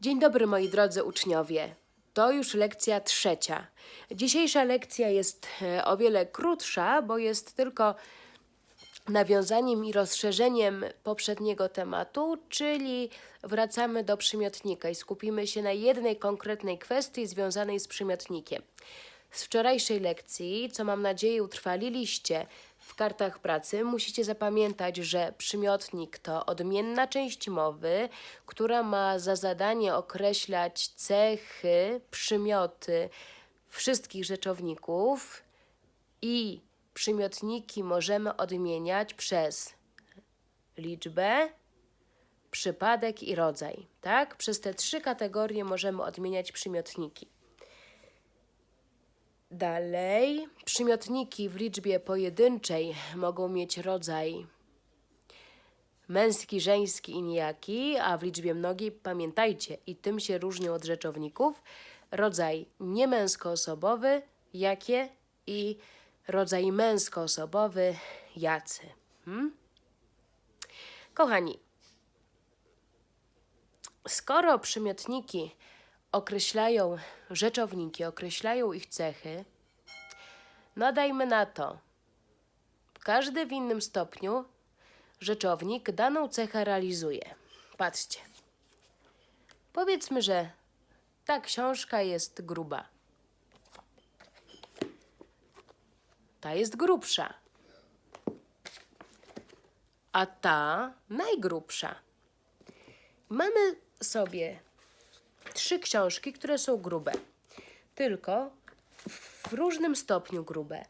Dzień dobry moi drodzy uczniowie. To już lekcja trzecia. Dzisiejsza lekcja jest e, o wiele krótsza, bo jest tylko nawiązaniem i rozszerzeniem poprzedniego tematu, czyli wracamy do przymiotnika i skupimy się na jednej konkretnej kwestii związanej z przymiotnikiem. Z wczorajszej lekcji, co mam nadzieję utrwaliliście w kartach pracy, musicie zapamiętać, że przymiotnik to odmienna część mowy, która ma za zadanie określać cechy, przymioty wszystkich rzeczowników i przymiotniki możemy odmieniać przez liczbę, przypadek i rodzaj. Tak? Przez te trzy kategorie możemy odmieniać przymiotniki. Dalej, przymiotniki w liczbie pojedynczej mogą mieć rodzaj męski, żeński i nijaki, a w liczbie mnogiej pamiętajcie, i tym się różnią od rzeczowników, rodzaj niemęskoosobowy, jakie i rodzaj męskoosobowy, jacy. Hmm? Kochani, skoro przymiotniki określają rzeczowniki, określają ich cechy, nadajmy na to, każdy w innym stopniu rzeczownik daną cechę realizuje. Patrzcie. Powiedzmy, że ta książka jest gruba. Ta jest grubsza. A ta najgrubsza. Mamy sobie trzy książki, które są grube. Tylko w różnym stopniu grube.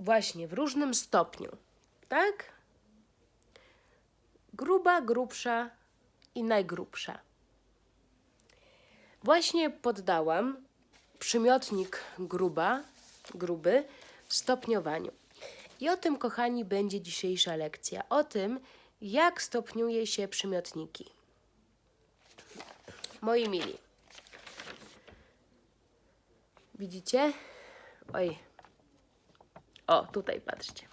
Właśnie, w różnym stopniu. Tak? Gruba, grubsza i najgrubsza. Właśnie poddałam przymiotnik gruba, gruby stopniowaniu. I o tym, kochani, będzie dzisiejsza lekcja. O tym, jak stopniuje się przymiotniki. Moi mili. Widzicie? Oj. O, tutaj patrzcie.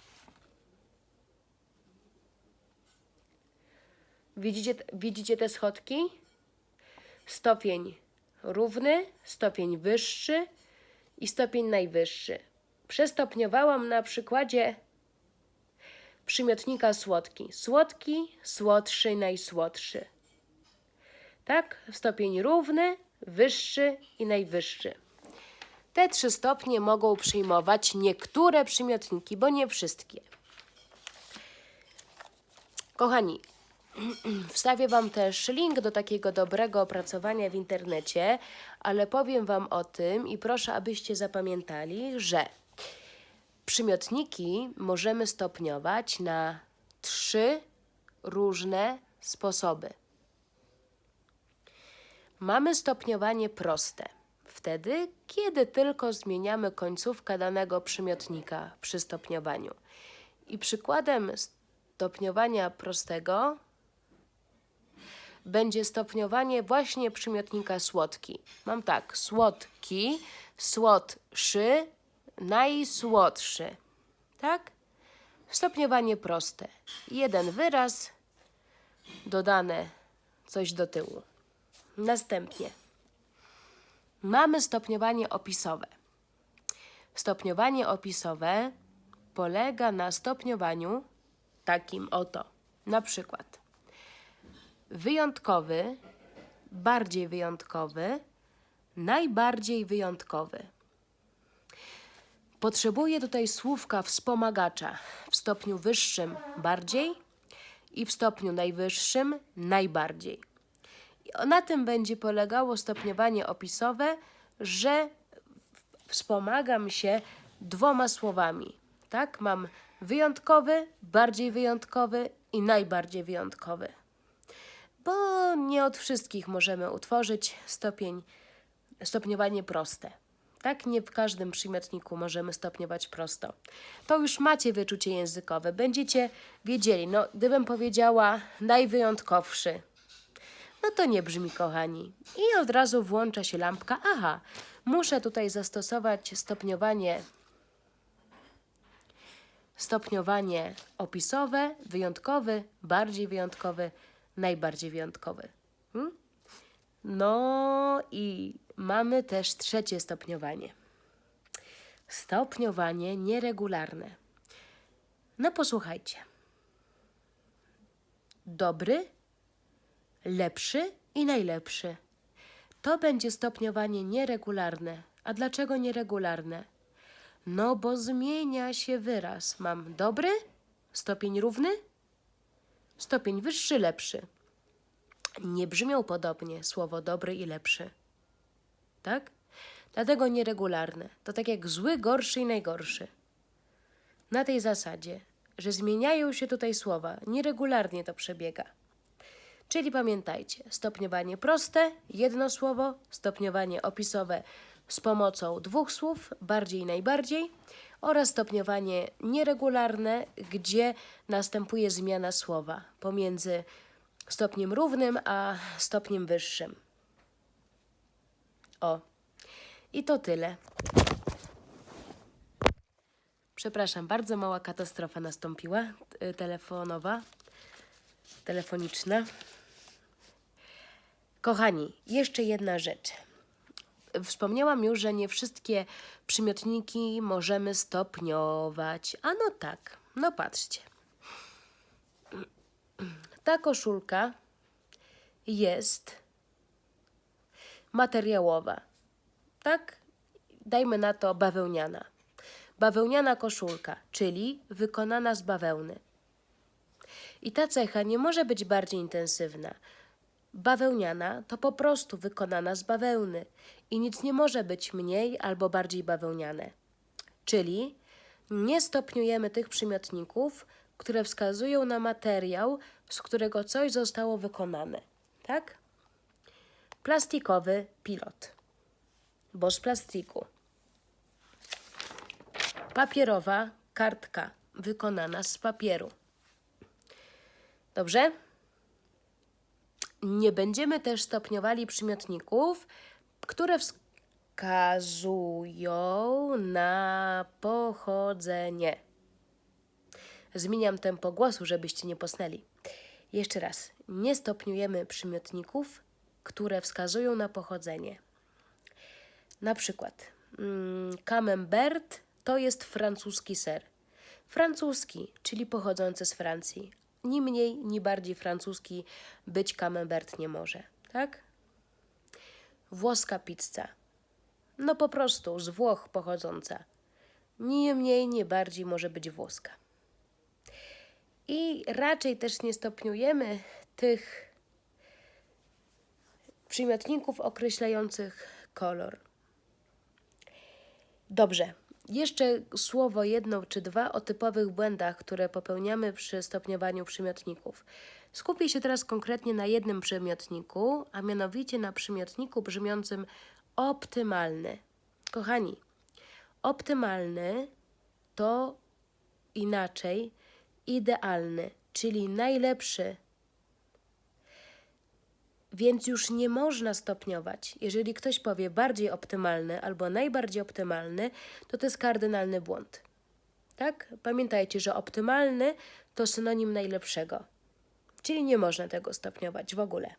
Widzicie, widzicie te schodki? Stopień równy, stopień wyższy i stopień najwyższy. Przestopniowałam na przykładzie przymiotnika słodki. Słodki, słodszy, najsłodszy. Tak? Stopień równy, wyższy i najwyższy. Te trzy stopnie mogą przyjmować niektóre przymiotniki, bo nie wszystkie. Kochani, wstawię Wam też link do takiego dobrego opracowania w internecie, ale powiem Wam o tym i proszę, abyście zapamiętali, że przymiotniki możemy stopniować na trzy różne sposoby. Mamy stopniowanie proste. Wtedy, kiedy tylko zmieniamy końcówkę danego przymiotnika przy stopniowaniu. I przykładem stopniowania prostego będzie stopniowanie właśnie przymiotnika słodki. Mam tak, słodki, słodszy, najsłodszy. Tak? Stopniowanie proste. Jeden wyraz, dodane coś do tyłu. Następnie mamy stopniowanie opisowe. Stopniowanie opisowe polega na stopniowaniu takim oto. Na przykład wyjątkowy, bardziej wyjątkowy, najbardziej wyjątkowy. Potrzebuję tutaj słówka wspomagacza w stopniu wyższym bardziej i w stopniu najwyższym najbardziej. Na tym będzie polegało stopniowanie opisowe, że wspomagam się dwoma słowami. Tak? Mam wyjątkowy, bardziej wyjątkowy i najbardziej wyjątkowy. Bo nie od wszystkich możemy utworzyć stopień, stopniowanie proste. Tak, nie w każdym przymiotniku możemy stopniować prosto. To już macie wyczucie językowe. Będziecie wiedzieli, no gdybym powiedziała najwyjątkowszy, no to nie brzmi, kochani. I od razu włącza się lampka. Aha, muszę tutaj zastosować stopniowanie stopniowanie opisowe, wyjątkowy, bardziej wyjątkowy, najbardziej wyjątkowy. Hmm? No i mamy też trzecie stopniowanie. Stopniowanie nieregularne. No posłuchajcie. Dobry, lepszy i najlepszy. To będzie stopniowanie nieregularne. A dlaczego nieregularne? No bo zmienia się wyraz. Mam dobry, stopień równy, stopień wyższy, lepszy. Nie brzmią podobnie słowo dobry i lepszy. Tak? Dlatego nieregularne. To tak jak zły, gorszy i najgorszy. Na tej zasadzie, że zmieniają się tutaj słowa, nieregularnie to przebiega. Czyli pamiętajcie, stopniowanie proste, jedno słowo, stopniowanie opisowe z pomocą dwóch słów, bardziej i najbardziej, oraz stopniowanie nieregularne, gdzie następuje zmiana słowa pomiędzy stopniem równym a stopniem wyższym. O, i to tyle. Przepraszam, bardzo mała katastrofa nastąpiła, telefonowa, telefoniczna. Kochani, jeszcze jedna rzecz. Wspomniałam już, że nie wszystkie przymiotniki możemy stopniować. A no tak, no patrzcie. Ta koszulka jest materiałowa. Tak? Dajmy na to bawełniana. Bawełniana koszulka, czyli wykonana z bawełny. I ta cecha nie może być bardziej intensywna. Bawełniana to po prostu wykonana z bawełny i nic nie może być mniej albo bardziej bawełniane. Czyli nie stopniujemy tych przymiotników, które wskazują na materiał, z którego coś zostało wykonane. Tak? Plastikowy pilot, bo z plastiku. Papierowa kartka, wykonana z papieru. Dobrze? Nie będziemy też stopniowali przymiotników, które wskazują na pochodzenie. Zmieniam tempo głosu, żebyście nie posnęli. Jeszcze raz. Nie stopniujemy przymiotników, które wskazują na pochodzenie. Na przykład mm, camembert to jest francuski ser. Francuski, czyli pochodzący z Francji. Ni mniej, ni bardziej francuski być camembert nie może, tak? Włoska pizza. No po prostu z Włoch pochodząca. Ni mniej, ni bardziej może być włoska. I raczej też nie stopniujemy tych przymiotników określających kolor. Dobrze. Jeszcze słowo jedno czy dwa o typowych błędach, które popełniamy przy stopniowaniu przymiotników. Skupię się teraz konkretnie na jednym przymiotniku, a mianowicie na przymiotniku brzmiącym optymalny. Kochani, optymalny to inaczej idealny, czyli najlepszy. Więc już nie można stopniować. Jeżeli ktoś powie bardziej optymalny albo najbardziej optymalny, to to jest kardynalny błąd. Tak? Pamiętajcie, że optymalny to synonim najlepszego. Czyli nie można tego stopniować w ogóle.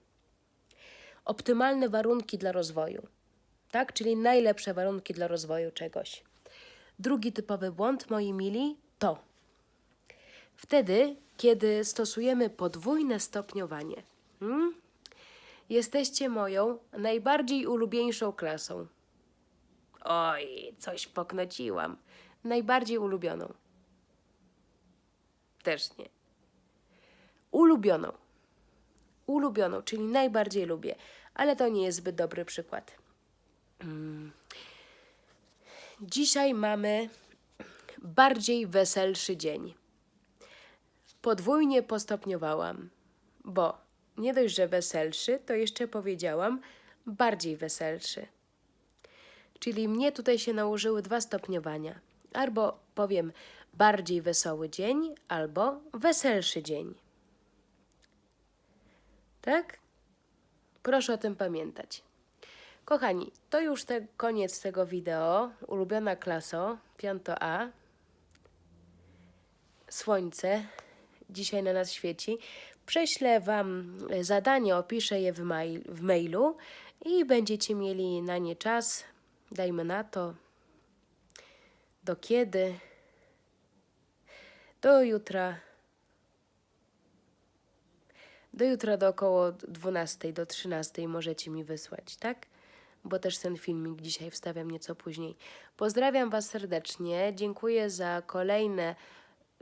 Optymalne warunki dla rozwoju. Tak? Czyli najlepsze warunki dla rozwoju czegoś. Drugi typowy błąd, moi mili, to wtedy, kiedy stosujemy podwójne stopniowanie. Hmm? Jesteście moją najbardziej ulubieńszą klasą. Oj, coś poknociłam. Najbardziej ulubioną. Też nie. Ulubioną. Ulubioną, czyli najbardziej lubię, ale to nie jest zbyt dobry przykład. Mm. Dzisiaj mamy bardziej weselszy dzień. Podwójnie postopniowałam, bo nie dość, że weselszy, to jeszcze powiedziałam bardziej weselszy. Czyli mnie tutaj się nałożyły dwa stopniowania. Albo powiem bardziej wesoły dzień, albo weselszy dzień. Tak? Proszę o tym pamiętać. Kochani, to już te, koniec tego wideo. Ulubiona klaso, piąto A. Słońce dzisiaj na nas świeci. Prześlę Wam zadanie, opiszę je w, mail, w mailu i będziecie mieli na nie czas. Dajmy na to. Do kiedy? Do jutra. Do jutra do około 12 do 13 możecie mi wysłać, tak? Bo też ten filmik dzisiaj wstawiam nieco później. Pozdrawiam Was serdecznie. Dziękuję za kolejne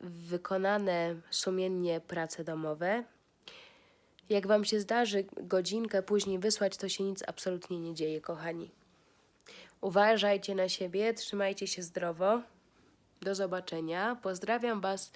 wykonane sumiennie prace domowe. Jak Wam się zdarzy godzinkę później wysłać, to się nic absolutnie nie dzieje, kochani. Uważajcie na siebie, trzymajcie się zdrowo. Do zobaczenia. Pozdrawiam Was